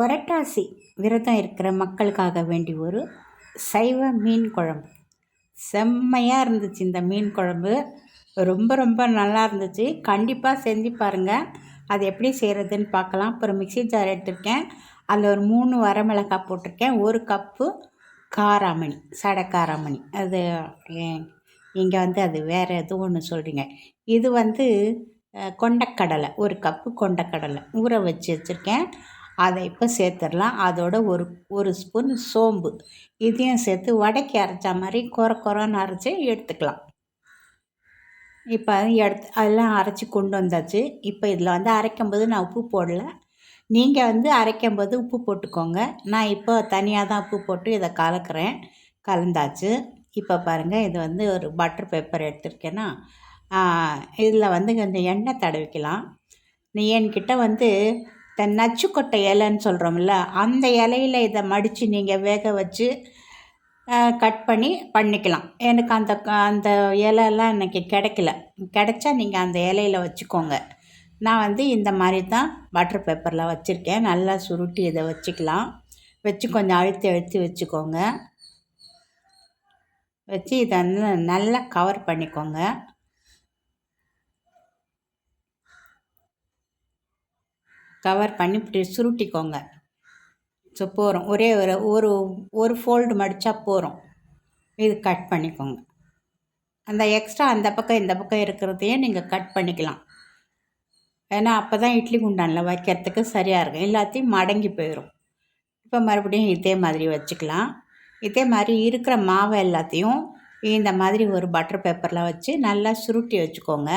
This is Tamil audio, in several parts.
புரட்டாசி விரதம் இருக்கிற மக்களுக்காக வேண்டி ஒரு சைவ மீன் குழம்பு. செம்மையாக இருந்துச்சு இந்த மீன் குழம்பு. ரொம்ப ரொம்ப நல்லா இருந்துச்சு. கண்டிப்பாக செஞ்சு பாருங்கள் அது எப்படி செய்கிறதுன்னு பார்க்கலாம். அப்புறம் மிக்ஸி ஜார் எடுத்திருக்கேன். அதில் ஒரு மூணு வரமிளகாய் போட்டிருக்கேன். ஒரு கப்பு காராமணி சடை காராமணி. அது இங்கே வந்து அது வேறு எதுவும் ஒன்று சொல்கிறீங்க இது வந்து கொண்டக்கடலை. ஒரு கப்பு கொண்டக்கடலை. ஊற வச்சு வச்சுருக்கேன். அதை இப்போ சேர்த்துடலாம். அதோட ஒரு ஒரு ஸ்பூன் சோம்பு. இதையும் சேர்த்து வடைக்கு அரைச்ச மாதிரி கொர கொரன்னு அரைச்சி எடுத்துக்கலாம். இப்போ எடுத்து அதெல்லாம் அரைச்சி கொண்டு வந்தாச்சு. இப்போ இதில் வந்து அரைக்கும்போது நான் உப்பு போடல. நீங்கள் வந்து அரைக்கும்போது உப்பு போட்டுக்கோங்க. நான் இப்போ தனியாக தான் உப்பு போட்டு இதை கலக்கிறேன். கலந்தாச்சு. இப்போ பாருங்கள் இது வந்து ஒரு பட்டர் பேப்பர் எடுத்திருக்கேன்னா இதில் வந்து கொஞ்சம் எண்ணெய் தடவிக்கலாம். நீ என்கிட்ட வந்து இந்த நச்சுக்கொட்டை இலைன்னு சொல்கிறோம்ல அந்த இலையில இதை மடித்து நீங்கள் வேக வச்சு கட் பண்ணி பண்ணிக்கலாம். எனக்கு அந்த க- அந்த இலையெல்லாம் எனக்கு கிடைக்கல. கிடைச்சா நீங்கள் அந்த இலையில வச்சுக்கோங்க. நான் வந்து இந்த மாதிரி தான் பட்டர் பேப்பரில் வச்சுருக்கேன். நல்லா சுருட்டி இதை வச்சுக்கலாம். வச்சு கொஞ்சம் அழுத்தி அழுத்தி வச்சுக்கோங்க. வச்சு இதை நல்லா கவர் பண்ணிக்கோங்க. கவர் பண்ணி இப்படி சுருட்டிக்கோங்க. ஸோ போகிறோம் ஒரே ஒரு ஒரு ஒரு ஃபோல்டு மடித்தா போகிறோம் இது கட் பண்ணிக்கோங்க. அந்த எக்ஸ்ட்ரா அந்த பக்கம் இந்த பக்கம் இருக்கிறதையும் நீங்கள் கட் பண்ணிக்கலாம். ஏன்னா அப்போ தான் இட்லி குண்டானில் வைக்கிறதுக்கு சரியாக இருக்கும். எல்லாத்தையும் மடங்கி போயிடும் இப்போ மறுபடியும் இதே மாதிரி வச்சுக்கலாம். இதே மாதிரி இருக்கிற மாவை எல்லாத்தையும் இந்த மாதிரி ஒரு பட்டர் பேப்பரில் வச்சு நல்லா சுருட்டி வச்சுக்கோங்க.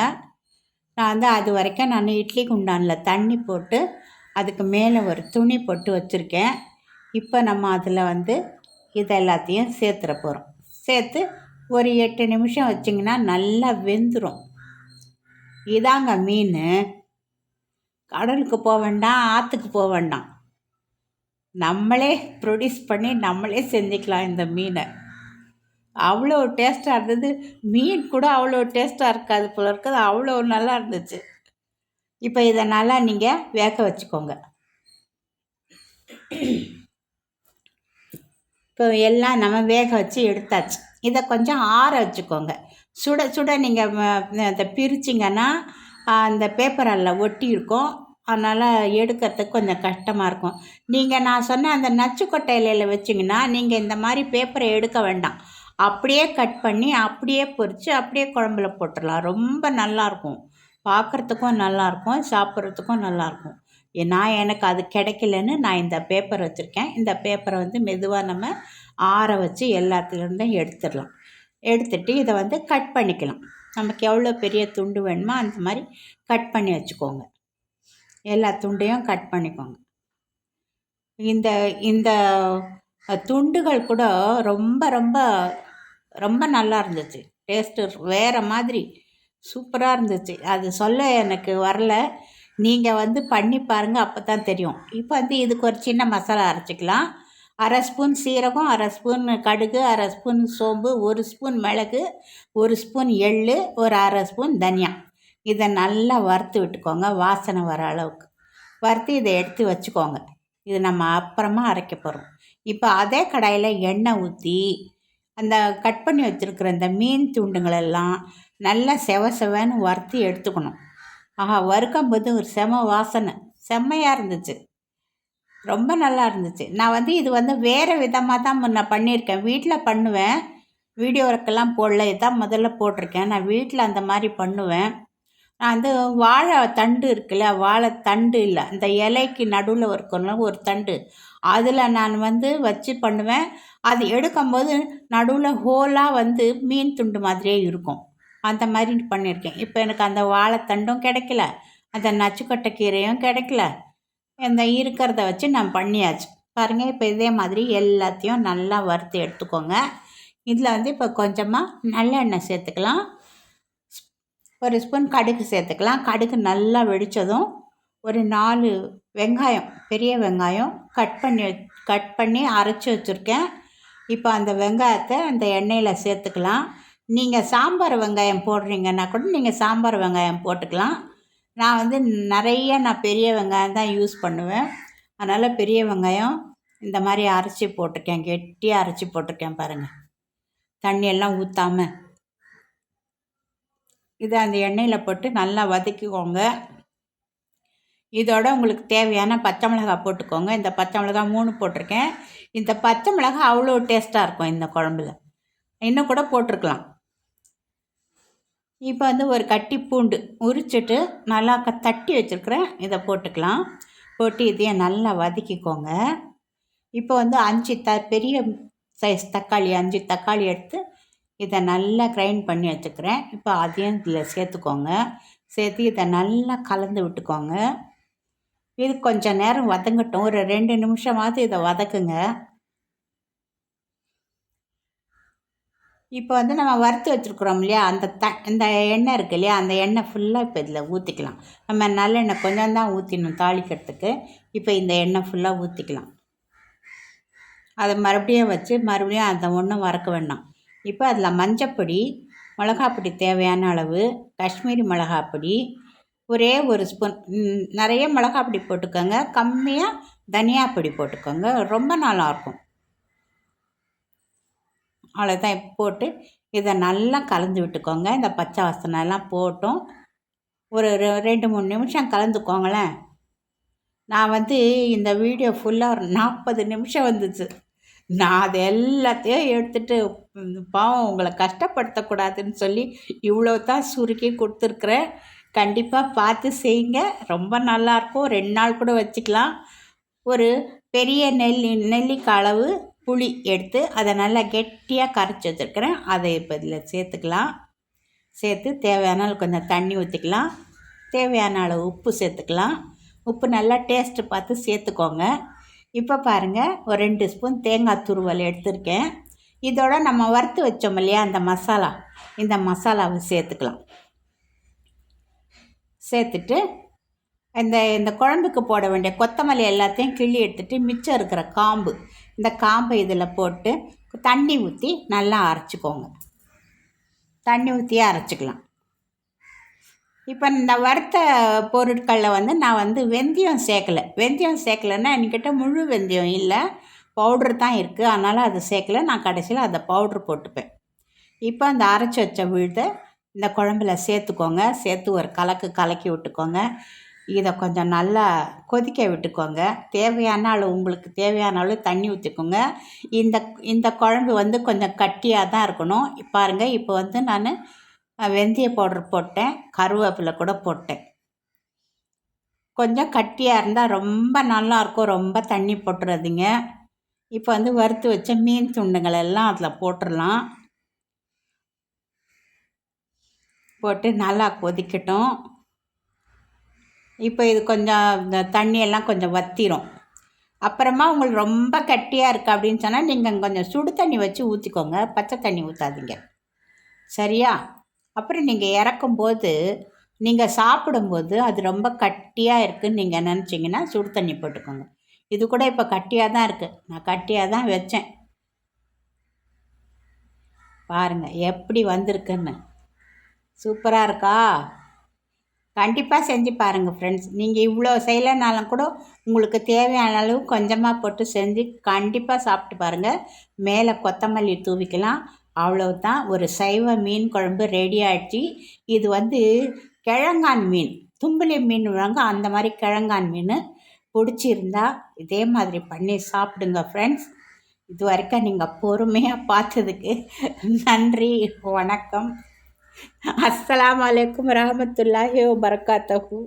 நான் வந்து அது வரைக்கும் நான் இட்லி குண்டானில் தண்ணி போட்டு அதுக்கு மேலே ஒரு துணி போட்டு வச்சுருக்கேன். இப்போ நம்ம அதில் வந்து இது எல்லாத்தையும் சேர்த்துற போகிறோம் சேர்த்து ஒரு எட்டு நிமிஷம் வச்சிங்கன்னா நல்லா வெந்துடும் இதாங்க மீன். கடலுக்கு போக வேண்டாம் ஆற்றுக்கு போக வேண்டாம். நம்மளே ப்ரொடியூஸ் பண்ணி நம்மளே செஞ்சுக்கலாம் இந்த மீனை. அவ்வளோ டேஸ்ட்டாக இருந்தது. மீன் கூட அவ்வளோ டேஸ்ட்டாக இருக்காது போல இருக்குது அவ்வளோ நல்லா இருந்துச்சு இப்போ இதை நல்லா நீங்கள் வேக வச்சுக்கோங்க. இப்போ எல்லாம் நம்ம வேக வச்சு எடுத்தாச்சு. இதை கொஞ்சம் ஆற வச்சுக்கோங்க. சுட சுட நீங்கள் அதை பிரிச்சிங்கன்னா அந்த பேப்பரில் ஒட்டி இருக்கும். அதனால் எடுக்கிறதுக்கு கொஞ்சம் கஷ்டமாக இருக்கும். நீங்கள் நான் சொன்ன அந்த நச்சு இலையில வச்சிங்கன்னா நீங்கள் இந்த மாதிரி பேப்பரை எடுக்க வேண்டாம். அப்படியே கட் பண்ணி அப்படியே பொரித்து அப்படியே குழம்புல போட்டுடலாம். ரொம்ப நல்லாயிருக்கும். பார்க்குறதுக்கும் நல்லாயிருக்கும். சாப்பிட்றதுக்கும் நல்லாயிருக்கும். நான் எனக்கு அது கிடைக்கலன்னு நான் இந்த பேப்பர் வச்சுருக்கேன். இந்த பேப்பரை வந்து மெதுவாக நம்ம ஆற வச்சு எல்லாத்துலேருந்தும் எடுத்துடலாம். எடுத்துட்டு இதை வந்து கட் பண்ணிக்கலாம். நமக்கு எவ்வளோ பெரிய துண்டு வேணுமோ அந்த மாதிரி கட் பண்ணி வச்சுக்கோங்க. எல்லா துண்டையும் கட் பண்ணிக்கோங்க. இந்த இந்த துண்டுகள் கூட ரொம்ப ரொம்ப ரொம்ப நல்லா இருந்துச்சு. டேஸ்ட்டு வேறு மாதிரி சூப்பராக இருந்துச்சு. அது சொல்ல எனக்கு வரல. நீங்கள் வந்து பண்ணி பாருங்கள் அப்போ தான் தெரியும். இப்போ வந்து இதுக்கு ஒரு சின்ன மசாலா அரைச்சிக்கலாம். அரை ஸ்பூன் சீரகம் அரை ஸ்பூன் கடுகு அரை ஸ்பூன் சோம்பு ஒரு ஸ்பூன் மிளகு ஒரு ஸ்பூன் எள்ளு ஒரு அரை ஸ்பூன் தனியா. இதை நல்லா வறுத்து விட்டுக்கோங்க வாசனை வர அளவுக்கு. வறுத்து இதை எடுத்து வச்சுக்கோங்க. இது நம்ம அப்புறமா அரைக்க போகிறோம் இப்போ அதே கடாயில் எண்ணெய் ஊற்றி அந்த கட் பண்ணி வச்சுருக்கிற இந்த மீன் துண்டுங்களெல்லாம் நல்லா செவ செவன்னு வறுத்து எடுத்துக்கணும். ஆஹா வறுக்கும்போது ஒரு செம வாசனை. செம்மையாக இருந்துச்சு. ரொம்ப நல்லா இருந்துச்சு. நான் வந்து இது வந்து வேறு விதமாக தான் முன்ன பண்ணியிருக்கேன். வீட்டில் பண்ணுவேன். வீடியோ ஒர்க்கெல்லாம் போடல. இதான் முதல்ல போட்டிருக்கேன். நான் வீட்டில் அந்த மாதிரி பண்ணுவேன். நான் வந்து வாழை தண்டு இருக்குல்ல வாழை தண்டு இல்லை அந்த இலைக்கு நடுவில் இருக்கணும் ஒரு தண்டு. அதில் நான் வந்து வச்சு பண்ணுவேன். அது எடுக்கும்போது நடுவில் ஹோலாக வந்து மீன் துண்டு மாதிரியே இருக்கும். அந்த மாதிரி பண்ணியிருக்கேன் இப்போ எனக்கு அந்த வாழைத்தண்டும் கிடைக்கல. அந்த நச்சுக்கொட்டை கீரையும் கிடைக்கல. இந்த இருக்கிறத வச்சு நான் பண்ணியாச்சு. பாருங்கள் இப்போ இதே மாதிரி எல்லாத்தையும் நல்லா வறுத்து எடுத்துக்கோங்க. இதில் வந்து இப்போ கொஞ்சமாக நல்லெண்ணெய் சேர்த்துக்கலாம். ஒரு ஸ்பூன் கடுகு சேர்த்துக்கலாம். கடுகு நல்லா வெடித்ததும் ஒரு நாலு வெங்காயம் பெரிய வெங்காயம் கட் பண்ணி கட் பண்ணி அரைச்சி வச்சுருக்கேன். இப்போ அந்த வெங்காயத்தை அந்த எண்ணெயில் சேர்த்துக்கலாம். நீங்கள் சாம்பார் வெங்காயம் போடுறீங்கன்னா கூட நீங்கள் சாம்பார் வெங்காயம் போட்டுக்கலாம். நான் வந்து நிறைய நான் பெரிய வெங்காயம் தான் யூஸ் பண்ணுவேன். அதனால் பெரிய வெங்காயம் இந்த மாதிரி அரைச்சி போட்டிருக்கேன். கெட்டியாக அரைச்சி போட்டிருக்கேன் பாருங்கள் தண்ணியெல்லாம் ஊற்றாம இதை அந்த எண்ணெயில் போட்டு நல்லா வதக்கிக்கோங்க. இதோட உங்களுக்கு தேவையான பச்சை மிளகாய் போட்டுக்கோங்க. இந்த பச்சை மிளகாய் மூணு போட்டிருக்கேன். இந்த பச்சை மிளகாய் அவ்வளோ டேஸ்ட்டாக இருக்கும் இந்த குழம்புல. இன்னும் கூட போட்டிருக்கலாம். இப்போ வந்து ஒரு கட்டி பூண்டு உரிச்சிட்டு நல்லா க தட்டி வச்சுருக்குறேன் இதை போட்டுக்கலாம். போட்டு இதையும் நல்லா வதக்கிக்கோங்க. இப்போ வந்து அஞ்சு த பெரிய சைஸ் தக்காளி அஞ்சு தக்காளி எடுத்து இதை நல்லா கிரைண்ட் பண்ணி வச்சுக்கிறேன் இப்போ அதையும் இதில் சேர்த்துக்கோங்க. சேர்த்து இதை நல்லா கலந்து விட்டுக்கோங்க. இது கொஞ்சம் நேரம் வதங்கட்டும். ஒரு ரெண்டு நிமிஷமாவது இதை வதக்குங்க. இப்போ வந்து நம்ம வறுத்து வச்சுருக்குறோம் இல்லையா? அந்த த இந்த எண்ணெய் இருக்குது இல்லையா? அந்த எண்ணெய் ஃபுல்லாக இப்போ இதில் ஊற்றிக்கலாம் நம்ம நல்லெண்ணெய் கொஞ்சம் தான் ஊற்றிடணும் தாளிக்கிறதுக்கு. இப்போ இந்த எண்ணெய் ஃபுல்லாக ஊற்றிக்கலாம் அதை மறுபடியும் வச்சு மறுபடியும் அந்த ஒன்றும் வறக்க வேண்டாம். இப்போ அதில் மஞ்சப்பொடி மிளகாப்பொடி தேவையான அளவு காஷ்மீரி மிளகாப்பொடி ஒரே ஒரு ஸ்பூன் நிறைய மிளகாப்பொடி போட்டுக்கோங்க. கம்மியாக தனியா பொடி போட்டுக்கோங்க. ரொம்ப நல்லாயிருக்கும். அவ்வளோதான். போட்டு இதை நல்லா கலந்து விட்டுக்கோங்க. இந்த பச்சை வாசனைலாம் போட்டும். ஒரு ரெண்டு மூணு நிமிஷம் கலந்துக்கோங்களேன். நான் வந்து இந்த வீடியோ ஃபுல்லாக ஒரு நாற்பது நிமிஷம் வந்துச்சு. நான் அது எல்லாத்தையும் எடுத்துகிட்டு பாவம் உங்களை கஷ்டப்படுத்தக்கூடாதுன்னு சொல்லி இவ்வளோ தான் சுருக்கி கொடுத்துருக்குறேன். கண்டிப்பாக பார்த்து செய்யுங்க. ரொம்ப நல்லாயிருக்கும் ரெண்டு நாள் கூட வச்சுக்கலாம். ஒரு பெரிய நெல்லி நெல்லிக்காய் அளவு புளி எடுத்து அதை நல்லா கெட்டியாக கரைச்சி வச்சுருக்கிறேன். அதை இப்போ இதில் சேர்த்துக்கலாம். சேர்த்து தேவையான அளவு கொஞ்சம் தண்ணி ஊற்றிக்கலாம் தேவையான அளவு உப்பு சேர்த்துக்கலாம். உப்பு நல்லா டேஸ்ட்டு பார்த்து சேர்த்துக்கோங்க. இப்போ பாருங்கள் ஒரு ரெண்டு ஸ்பூன் தேங்காய் துருவல் எடுத்திருக்கேன். இதோட நம்ம வறுத்து வச்சோம் இல்லையா அந்த மசாலா. இந்த மசாலாவை சேர்த்துக்கலாம். சேர்த்துட்டு இந்த இந்த குழம்புக்கு போட வேண்டிய கொத்தமல்லி எல்லாத்தையும் கிள்ளி எடுத்துகிட்டு மிச்சம் இருக்கிற காம்பு இந்த காம்பை இதில் போட்டு தண்ணி ஊற்றி நல்லா அரைச்சிக்கோங்க. தண்ணி ஊற்றியே அரைச்சிக்கலாம். இப்போ இந்த வறுத்த பொருட்களில் வந்து நான் வந்து வெந்தயம் சேர்க்கலை. வெந்தயம் சேர்க்கலைன்னா என்கிட்ட முழு வெந்தயம் இல்லை. பவுட்ரு தான் இருக்குது அதனால் அது சேர்க்கலை. நான் கடைசியில் அதை பவுட்ரு போட்டுப்பேன். இப்போ அந்த அரைச்சி வச்ச விழுதை இந்த குழம்புல சேர்த்துக்கோங்க. சேர்த்து ஒரு கலக்கு கலக்கி விட்டுக்கோங்க. இதை கொஞ்சம் நல்லா கொதிக்க விட்டுக்கோங்க. தேவையான அளவு உங்களுக்கு தேவையான அளவு தண்ணி ஊற்றிக்கோங்க இந்த இந்த குழம்பு வந்து கொஞ்சம் கட்டியாக தான் இருக்கணும். பாருங்கள் இப்போ வந்து நான் வெந்தய பவுடர் போட்டேன் கருவேப்பிலை கூட போட்டேன். கொஞ்சம் கட்டியாக இருந்தால் ரொம்ப நல்லாயிருக்கும் ரொம்ப தண்ணி போட்டுறாதீங்க. இப்போ வந்து வறுத்து வச்ச மீன் துண்டுங்கள் எல்லாம் அதில் போட்டுடலாம் போட்டு நல்லா கொதிக்கட்டும். இப்போ இது கொஞ்சம் இந்த தண்ணியெல்லாம் கொஞ்சம் வற்றிரும் அப்புறமா உங்களுக்கு ரொம்ப கட்டியாக இருக்குது அப்படின்னு சொன்னால் நீங்கள் கொஞ்சம் சுடு தண்ணி வச்சு ஊற்றிக்கோங்க பச்சை தண்ணி ஊற்றாதீங்க சரியா? அப்புறம் நீங்கள் இறக்கும்போது நீங்கள் சாப்பிடும்போது அது ரொம்ப கட்டியாக இருக்குதுன்னு நீங்கள் நினச்சிங்கன்னா சுடு தண்ணி போட்டுக்கோங்க. இது கூட இப்போ கட்டியாக தான் இருக்குது நான் கட்டியாக தான் வச்சேன். பாருங்கள் எப்படி வந்திருக்குன்னு. சூப்பராக இருக்கா? கண்டிப்பாக செஞ்சு பாருங்கள் ஃப்ரெண்ட்ஸ் நீங்கள் இவ்வளோ செய்யலைனாலும் கூட உங்களுக்கு தேவையான அளவு கொஞ்சமாக போட்டு செஞ்சு கண்டிப்பாக சாப்பிட்டு பாருங்கள் மேலே கொத்தமல்லி தூவிக்கலாம். அவ்வளவுதான். ஒரு சைவ மீன் குழம்பு ரெடி ஆகிடுச்சு இது வந்து கிழங்கான் மீன். தும்பிலி மீன் வாங்க அந்த மாதிரி கிழங்கான் மீன் பிடிச்சிருந்தா இதே மாதிரி பண்ணி சாப்பிடுங்க ஃப்ரெண்ட்ஸ் இது வரைக்கும் நீங்கள் பொறுமையாக பார்த்ததுக்கு நன்றி வணக்கம். அஸ்லாம் வலைக்கம் ரஹமத்துல்லாஹி வரகாத்தூ